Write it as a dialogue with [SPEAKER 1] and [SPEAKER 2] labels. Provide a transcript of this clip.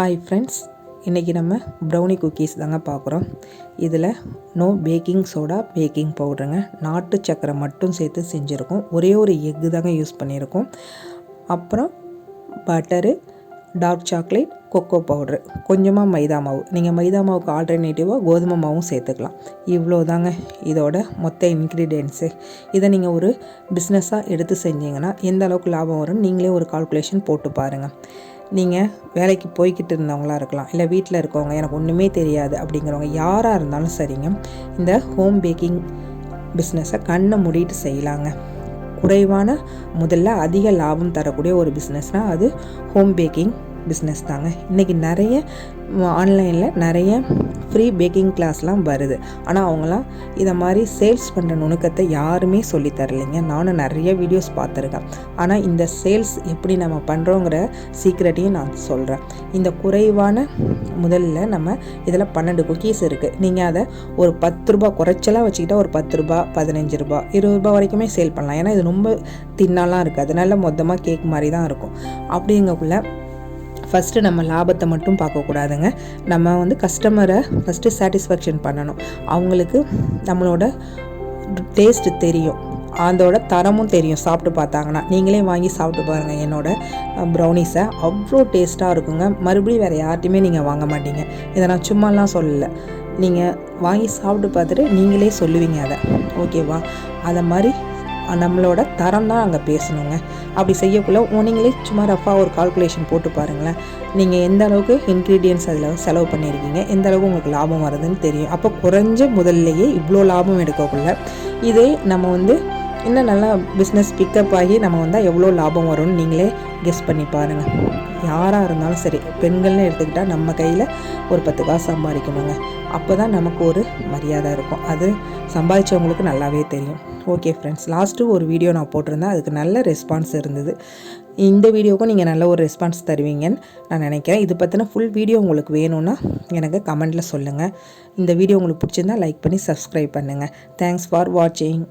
[SPEAKER 1] Hi friends இன்றைக்கி நம்ம brownie cookies தாங்க பார்க்குறோம். இதில் நோ பேக்கிங் சோடா பேக்கிங் பவுடருங்க நாட்டு சக்கரை மட்டும் சேர்த்து செஞ்சுருக்கோம். ஒரே ஒரு எக்கு தாங்க யூஸ் பண்ணியிருக்கோம். அப்புறம் butter dark chocolate cocoa powder கொஞ்சமாக மைதா மாவு. நீங்கள் மைதா மாவுக்கு ஆல்டர்னேட்டிவாக கோதுமை மாவும் சேர்த்துக்கலாம். இவ்வளோ தாங்க இதோட மொத்த இன்க்ரீடியன்ஸு இதை நீங்கள் ஒரு பிஸ்னஸாக எடுத்து செஞ்சீங்கன்னா எந்த அளவுக்கு லாபம் வரும்னு நீங்களே ஒரு கால்குலேஷன் போட்டு பாருங்கள் நீங்கள் வேலைக்கு போய்கிட்டு இருந்தவங்களா இருக்கலாம். இல்லை வீட்டில் இருக்கவங்க எனக்கு ஒன்றுமே தெரியாது அப்படிங்கிறவங்க யாராக இருந்தாலும் சரிங்க. இந்த ஹோம் பேக்கிங் பிஸ்னஸை கண்ணை மூடிட்டு செய்யலாங்க. குறைவான முதல்ல அதிக லாபம் தரக்கூடிய ஒரு பிஸ்னஸ்னால் அது ஹோம் பேக்கிங் பிஸ்னஸ் தாங்க. இன்றைக்கி நிறைய ஆன்லைனில் நிறைய ஃப்ரீ பேக்கிங் கிளாஸ்லாம் வருது. ஆனால் அவங்களாம் இதை மாதிரி சேல்ஸ் பண்ணுற நுணுக்கத்தை யாருமே சொல்லி தரலைங்க. நானும் நிறைய வீடியோஸ் பார்த்துருக்கேன். ஆனால் இந்த சேல்ஸ் எப்படி நம்ம பண்ணுறோங்கிற சீக்ரெட்டையும் நான் சொல்கிறேன் இந்த குறைவான முதல்ல நம்ம இதில் பன்னெண்டு குக்கீஸ் இருக்குது நீங்கள் அதை ஒரு பத்து ரூபா குறைச்சலாக வச்சுக்கிட்டா ஒரு பத்து ரூபா பதினஞ்சு ரூபா இருபது ரூபா வரைக்குமே சேல் பண்ணலாம். ஏன்னா இது ரொம்ப தின்னாலாம் இருக்குது அதனால மொத்தமாக கேக் மாதிரி தான் இருக்கும். அப்படிங்கக்குள்ளே ஃபஸ்ட்டு நம்ம லாபத்தை மட்டும் பார்க்கக்கூடாதுங்க நம்ம வந்து கஸ்டமரை ஃபஸ்ட்டு சாட்டிஸ்ஃபேக்ஷன் பண்ணணும். அவங்களுக்கு நம்மளோட டேஸ்ட்டு தெரியும். அதோட தரமும் தெரியும். சாப்பிட்டு பார்த்தாங்கன்னா நீங்களே வாங்கி சாப்பிட்டு பாருங்கள் என்னோடய ப்ரௌனிஸை அவ்வளோ டேஸ்ட்டாக இருக்குங்க. மறுபடியும் வேறு யார்ட்டையுமே நீங்கள் வாங்க மாட்டீங்க. இதை நான் சும்மாலாம் சொல்லலை. நீங்கள் வாங்கி சாப்பிட்டு பார்த்துட்டு நீங்களே சொல்லுவீங்க அதை. ஓகேவா? அதை மாதிரி நம்மளோட தரம் தான் அங்கே பேசணுங்க. அப்படி செய்யக்குள்ள நீங்களே சும்மா ரஃபாக ஒரு கால்குலேஷன் போட்டு பாருங்களேன். நீங்கள் எந்த அளவுக்கு இன்க்ரீடியன்ஸ் அதில் செலவு பண்ணியிருக்கீங்க எந்த அளவுக்கு உங்களுக்கு லாபம் வருதுன்னு தெரியும். அப்போ குறைஞ்ச முதல்லையே இவ்வளோ லாபம் எடுக்கக்குள்ள இதே நம்ம வந்து இன்னும் நல்லா பிஸ்னஸ் பிக்கப் ஆகி நம்ம வந்தால் எவ்வளோ லாபம் வரும்னு நீங்களே கெஸ் பண்ணி பாருங்கள் யாராக இருந்தாலும் சரி பெண்கள்னு எடுத்துக்கிட்டால் நம்ம கையில் ஒரு பத்து காசு சம்பாதிக்கணுங்க. அப்போ தான் நமக்கு ஒரு மரியாதை இருக்கும். அது சம்பாதிச்சவங்களுக்கு நல்லாவே தெரியும். ஓகே ஃப்ரெண்ட்ஸ் லாஸ்ட்டு ஒரு வீடியோ நான் போட்டிருந்தேன். அதுக்கு நல்ல ரெஸ்பான்ஸ் இருந்தது. இந்த வீடியோவுக்கும் நீங்கள் நல்ல ஒரு ரெஸ்பான்ஸ் தருவீங்கன்னு நான் நினைக்கிறேன். இது பற்றின ஃபுல் வீடியோ உங்களுக்கு வேணும்னா எனக்கு கமெண்ட்டில் சொல்லுங்கள் இந்த வீடியோ உங்களுக்கு பிடிச்சிருந்தா லைக் பண்ணி சப்ஸ்கிரைப் பண்ணுங்கள் தேங்க்ஸ் ஃபார் வாட்சிங்